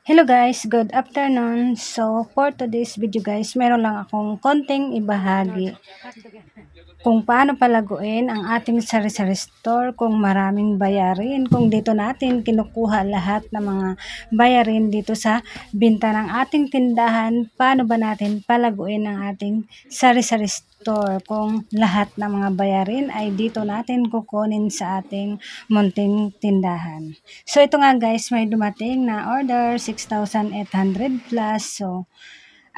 Hello guys, good afternoon. So, for today's video guys, meron lang akong konting ibahagi kung paano palaguin ang ating sari-sari store kung maraming bayarin. Kung dito natin kinukuha lahat ng mga bayarin dito sa binta ng ating tindahan, paano ba natin palaguin ang ating sari-sari store kung lahat ng mga bayarin ay dito natin kukunin sa ating munting tindahan. So ito nga guys, may dumating na order 6,800 plus. So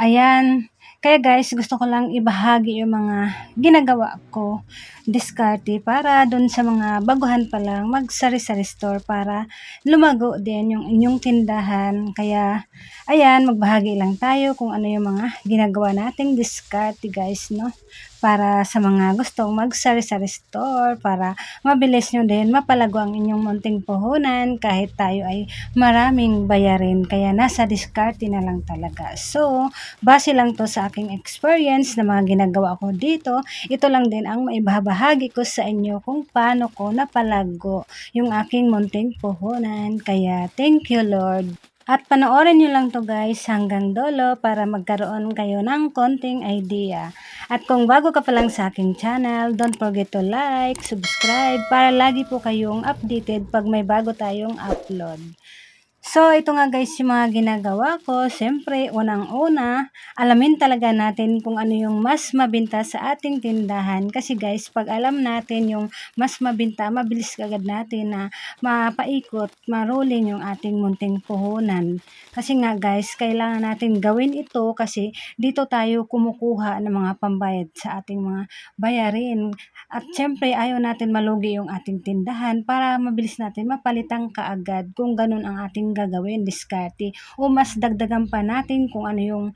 ayan, kaya guys, gusto ko lang ibahagi yung mga ginagawa ko, diskarte para dun sa mga baguhan pa lang mag-sari-sari store para lumago din yung inyong tindahan. Kaya, ayan, magbahagi lang tayo kung ano yung mga ginagawa nating diskarte guys, no? Para sa mga gustong mag-sari-sari store, para mabilis nyo din mapalago ang inyong munting puhunan kahit tayo ay maraming bayarin. Kaya nasa diskarte na lang talaga. So, base lang to sa aking experience na mga ginagawa ko dito, ito lang din ang maibahagi ko sa inyo kung paano ko napalago yung aking munting puhunan. Kaya thank you Lord. At panoorin nyo lang to guys hanggang dolo para magkaroon kayo ng konting idea. At kung bago ka pa lang sa aking channel, don't forget to like, subscribe para lagi po kayong updated pag may bago tayong upload. So, ito nga guys yung mga ginagawa ko. Siyempre, unang-una, alamin talaga natin kung ano yung mas mabinta sa ating tindahan. Kasi guys, pag alam natin yung mas mabinta, mabilis kagad natin na mapaikot, maruling yung ating munting puhunan. Kasi nga guys, kailangan natin gawin ito kasi dito tayo kumukuha ng mga pambayad sa ating mga bayarin. At siyempre, ayaw natin malugi yung ating tindahan para mabilis natin mapalitan kaagad kung ganun ang ating gagawin, diskarte. O mas dagdagan pa natin kung ano yung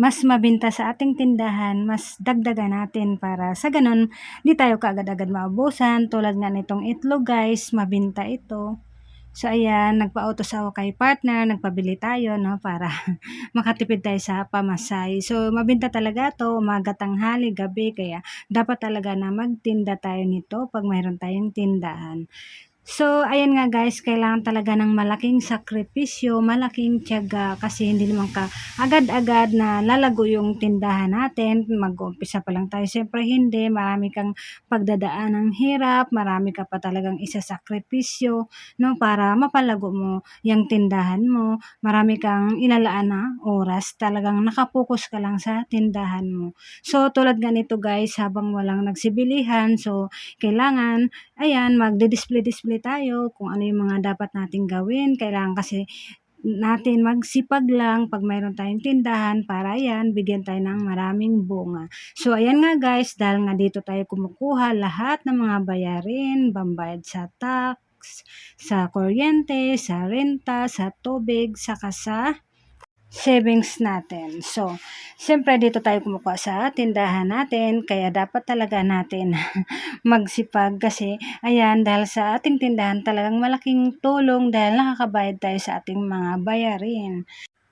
mas mabinta sa ating tindahan, mas dagdagan natin para sa ganun, di tayo kaagad-agad maubusan. Tulad nga nitong itlog guys, mabinta ito. So ayan, nagpa-autos ako kay partner, nagpabili tayo no para makatipid tayo sa pamasay. So mabinta talaga to, umaga, tanghali, gabi kaya dapat talaga na magtinda tayo nito pag mayroon tayong tindahan. So, ayan nga guys, kailangan talaga ng malaking sakripisyo, malaking tiyaga kasi hindi naman ka agad-agad na lalago yung tindahan natin. Mag-umpisa pa lang tayo. Siyempre hindi, marami kang pagdadaan ng hirap, marami ka pa talagang isasakripisyo no, para mapalago mo yung tindahan mo. Marami kang inalaan na oras, talagang nakapokus ka lang sa tindahan mo. So, tulad ganito guys, habang walang nagsibilihan, so kailangan, ayan, magde-display-display tayo kung ano yung mga dapat nating gawin. Kailangan kasi natin magsipag lang pag mayroon tayong tindahan para yan, bigyan tayo ng maraming bunga. So, ayan nga guys, dahil nga dito tayo kumukuha lahat ng mga bayarin, bambayad sa tax, sa kuryente, sa renta, sa tubig, saka sa savings natin. So, siyempre dito tayo kumukuha sa tindahan natin, kaya dapat talaga natin magsipag kasi ayan, dahil sa ating tindahan talagang malaking tulong dahil nakakabayad tayo sa ating mga bayarin.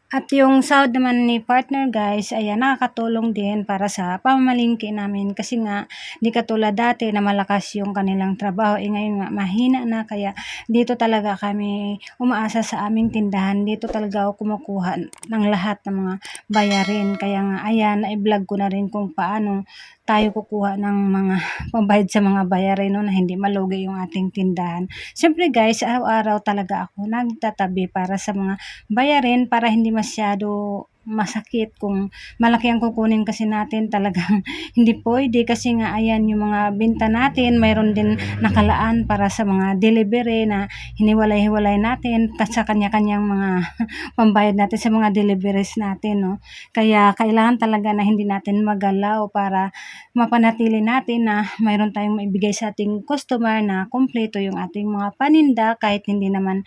At yung sahod naman ni partner guys, ayan, nakakatulong din para sa pamamalingki namin. Kasi nga, di katulad dati na malakas yung kanilang trabaho, eh ngayon nga mahina na. Kaya dito talaga kami umaasa sa aming tindahan, dito talaga ako kumukuha ng lahat ng mga bayarin. Kaya nga, ayan, na-vlog ko na rin kung paano tayo kukuha ng mga pambayad sa mga bayarin no, na hindi malugi yung ating tindahan. Siyempre guys, araw-araw talaga ako nagtatabi para sa mga bayarin para hindi masyado masakit kung malaki ang kukunin kasi natin talagang hindi pwede. Kasi nga ayan yung mga binta natin mayroon din nakalaan para sa mga delivery na hiniwalay-hiwalay natin sa kanya-kanyang mga pambayad natin sa mga deliveries natin no? Kaya kailangan talaga na hindi natin magalaw para mapanatili natin na mayroon tayong maibigay sa ating customer na kumpleto yung ating mga paninda kahit hindi naman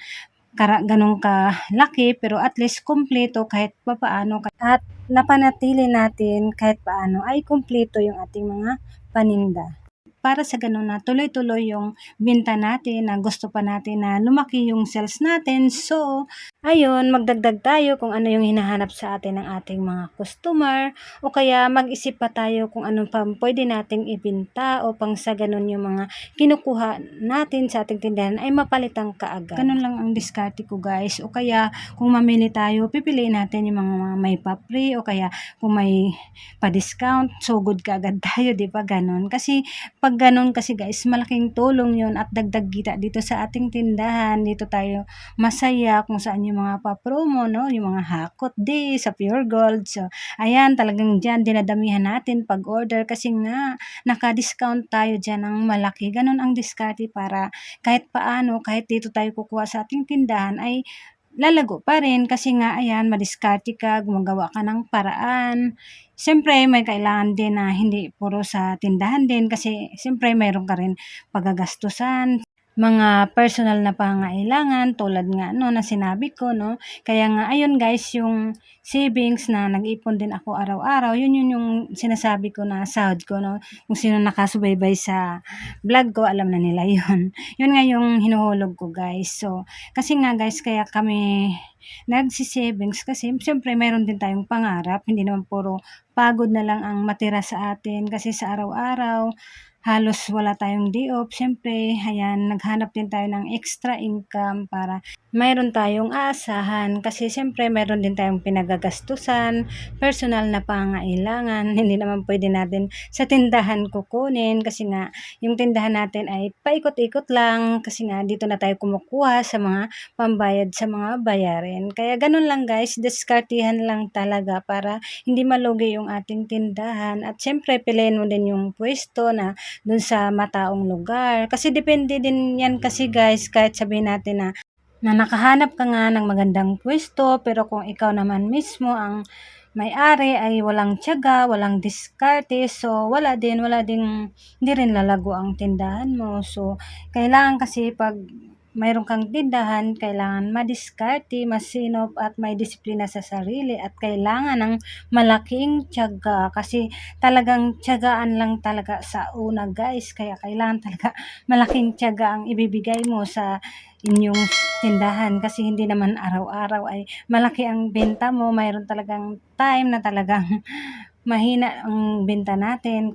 kara gano'n kalaki pero at least kumpleto kahit papaano at napanatili natin kahit paano ay kumpleto yung ating mga paninda. Para sa ganun na tuloy-tuloy yung binta natin na gusto pa natin na lumaki yung sales natin. So, ayun, magdagdag tayo kung ano yung hinahanap sa atin ng ating mga customer o kaya mag-isip pa tayo kung ano pa pwede nating ibinta o pang sa ganun yung mga kinukuha natin sa ating tindahan ay mapalitan kaagad. Ganun lang ang diskarte ko guys. O kaya kung mamili tayo, pipiliin natin yung mga may pa-free o kaya kung may pa-discount, so good ka agad tayo, di ba? Ganon. Kasi pag ganon kasi guys, malaking tulong yun at dagdag kita dito sa ating tindahan. Dito tayo masaya kung saan yung mga pa-promo, no? Yung mga hakot di sa Pure Gold. So, ayan, talagang dyan dinadamihan natin pag order kasi nga naka-discount tayo dyan ng malaki. Ganon ang diskarte para kahit paano, kahit dito tayo kukuha sa ating tindahan ay lalago pa rin kasi nga ayan, madiskarte ka, gumagawa ka ng paraan. Siyempre, may kailangan din na hindi puro sa tindahan din kasi siyempre mayroon ka rin pagagastusan mga personal na pangailangan tulad nga no na sinabi ko no. Kaya nga ayun guys yung savings na nag-ipon din ako araw-araw yun yun yung sinasabi ko na sahod ko no. Kung sino nakasubaybay sa vlog ko alam na nila yun. Yun nga yung hinuhulog ko guys. So kasi nga guys kaya kami nagsisavings kasi siyempre mayroon din tayong pangarap. Hindi naman puro pagod na lang ang matira sa atin kasi sa araw-araw halos wala tayong day off. Siyempre, ayan, naghanap din tayo ng extra income para mayroon tayong aasahan. Kasi siyempre, mayroon din tayong pinagagastusan, personal na pangailangan. Hindi naman pwede natin sa tindahan kukunin kasi nga, yung tindahan natin ay paikot-ikot lang kasi nga dito na tayo kumukuha sa mga pambayad sa mga bayarin. Kaya ganun lang guys, diskartihan lang talaga para hindi malugi yung ating tindahan. At siyempre, piliin mo din yung pwesto na dun sa mataong lugar. Kasi depende din yan kasi guys, kahit sabihin natin na na nakahanap ka nga ng magandang pwesto, pero kung ikaw naman mismo ang may-ari ay walang tiyaga, walang diskarte, so wala din, wala din, hindi rin lalago ang tindahan mo. So, kailangan kasi pag mayroon kang tindahan, kailangan madiskarte, masinop at may disiplina sa sarili at kailangan ng malaking tiyaga kasi talagang tiyagaan lang talaga sa una guys. Kaya kailangan talaga malaking tiyaga ang ibibigay mo sa inyong tindahan kasi hindi naman araw-araw ay malaki ang benta mo. Mayroon talagang time na talagang mahina ang benta natin.